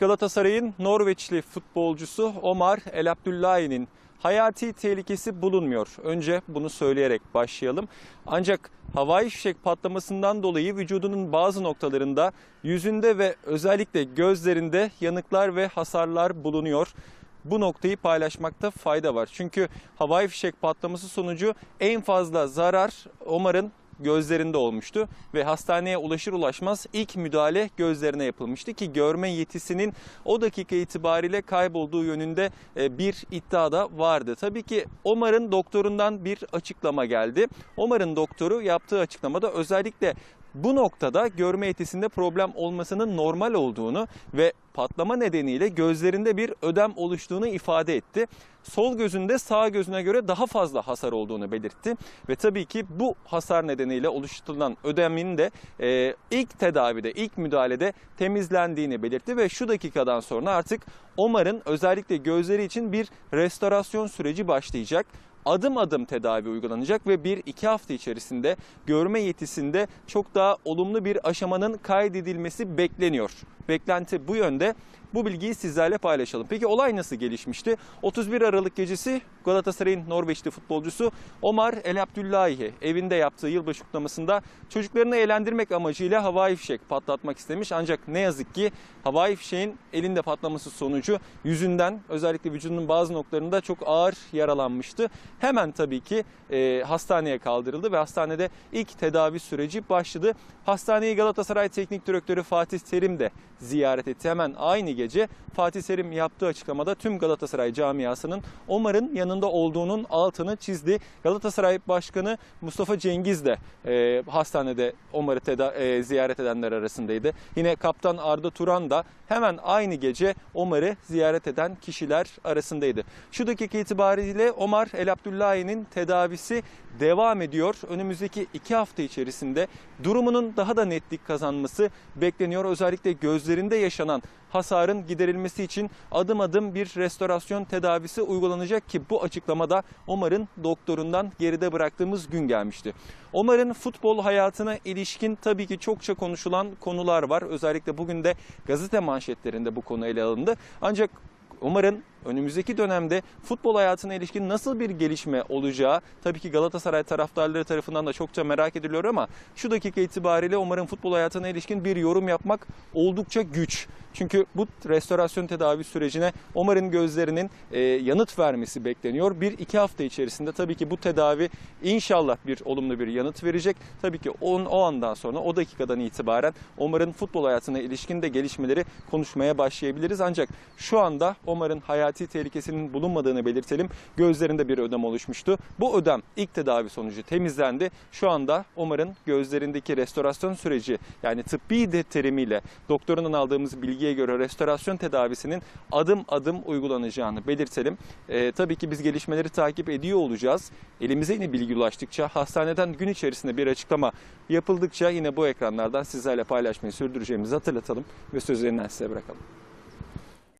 Galatasaray'ın Norveçli futbolcusu Omar El Abdullahi'nin hayati tehlikesi bulunmuyor. Önce bunu söyleyerek başlayalım. Ancak havai fişek patlamasından dolayı vücudunun bazı noktalarında yüzünde ve özellikle gözlerinde yanıklar ve hasarlar bulunuyor. Bu noktayı paylaşmakta fayda var. Çünkü havai fişek patlaması sonucu en fazla zarar Omar'ın gözlerinde olmuştu ve hastaneye ulaşır ulaşmaz ilk müdahale gözlerine yapılmıştı ki görme yetisinin o dakika itibariyle kaybolduğu yönünde e, bir iddia da vardı. Tabii ki Omar'ın doktorundan bir açıklama geldi. Omar'ın doktoru yaptığı açıklamada özellikle bu noktada görme yetisinde problem olmasının normal olduğunu ve patlama nedeniyle gözlerinde bir ödem oluştuğunu ifade etti. Sol gözünde sağ gözüne göre daha fazla hasar olduğunu belirtti ve tabii ki bu hasar nedeniyle oluşturulan ödemin de e, ilk tedavide, ilk müdahalede temizlendiğini belirtti ve şu dakikadan sonra artık Omar'ın özellikle gözleri için bir restorasyon süreci başlayacak adım adım tedavi uygulanacak ve 1-2 hafta içerisinde görme yetisinde çok daha olumlu bir aşamanın kaydedilmesi bekleniyor. Beklenti bu yönde. Bu bilgiyi sizlerle paylaşalım. Peki olay nasıl gelişmişti? 31 Aralık gecesi Galatasaray'ın Norveçli futbolcusu Omar El Abdullahi evinde yaptığı yılbaşı kutlamasında çocuklarını eğlendirmek amacıyla havai fişek patlatmak istemiş. Ancak ne yazık ki havai fişeğin elinde patlaması sonucu yüzünden özellikle vücudunun bazı noktalarında çok ağır yaralanmıştı. Hemen tabii ki e, hastaneye kaldırıldı ve hastanede ilk tedavi süreci başladı. Hastaneyi Galatasaray Teknik Direktörü Fatih Terim de ziyaret etti. Hemen aynı gece Fatih Terim yaptığı açıklamada tüm Galatasaray camiasının Omar'ın yanında olduğunun altını çizdi. Galatasaray Başkanı Mustafa Cengiz de e, hastanede Omar'ı teda- e, ziyaret edenler arasındaydı. Yine Kaptan Arda Turan da hemen aynı gece Omar'ı ziyaret eden kişiler arasındaydı. Şu dakika itibariyle Omar El Abdullahi'nin tedavisi devam ediyor. Önümüzdeki iki hafta içerisinde durumunun daha da netlik kazanması bekleniyor. Özellikle gözlerinde yaşanan hasarın giderilmesi için adım adım bir restorasyon tedavisi uygulanacak ki bu açıklamada Omar'ın doktorundan geride bıraktığımız gün gelmişti. Omar'ın futbol hayatına ilişkin tabii ki çokça konuşulan konular var. Özellikle bugün de gazete manşetlerinde bu konu ele alındı. Ancak Umarım önümüzdeki dönemde futbol hayatına ilişkin nasıl bir gelişme olacağı tabii ki Galatasaray taraftarları tarafından da çokça merak ediliyor ama şu dakika itibariyle umarım futbol hayatına ilişkin bir yorum yapmak oldukça güç. Çünkü bu restorasyon tedavi sürecine Omar'ın gözlerinin e, yanıt vermesi bekleniyor. Bir iki hafta içerisinde tabii ki bu tedavi inşallah bir olumlu bir yanıt verecek. Tabii ki on, o andan sonra o dakikadan itibaren Omar'ın futbol hayatına ilişkin de gelişmeleri konuşmaya başlayabiliriz. Ancak şu anda Omar'ın hayati tehlikesinin bulunmadığını belirtelim. Gözlerinde bir ödem oluşmuştu. Bu ödem ilk tedavi sonucu temizlendi. Şu anda Omar'ın gözlerindeki restorasyon süreci yani tıbbi de terimiyle doktorundan aldığımız bilgiye göre restorasyon tedavisinin adım adım uygulanacağını belirtelim. Ee, tabii ki biz gelişmeleri takip ediyor olacağız. Elimize yine bilgi ulaştıkça hastaneden gün içerisinde bir açıklama yapıldıkça yine bu ekranlardan sizlerle paylaşmayı sürdüreceğimizi hatırlatalım ve sözlerinden size bırakalım.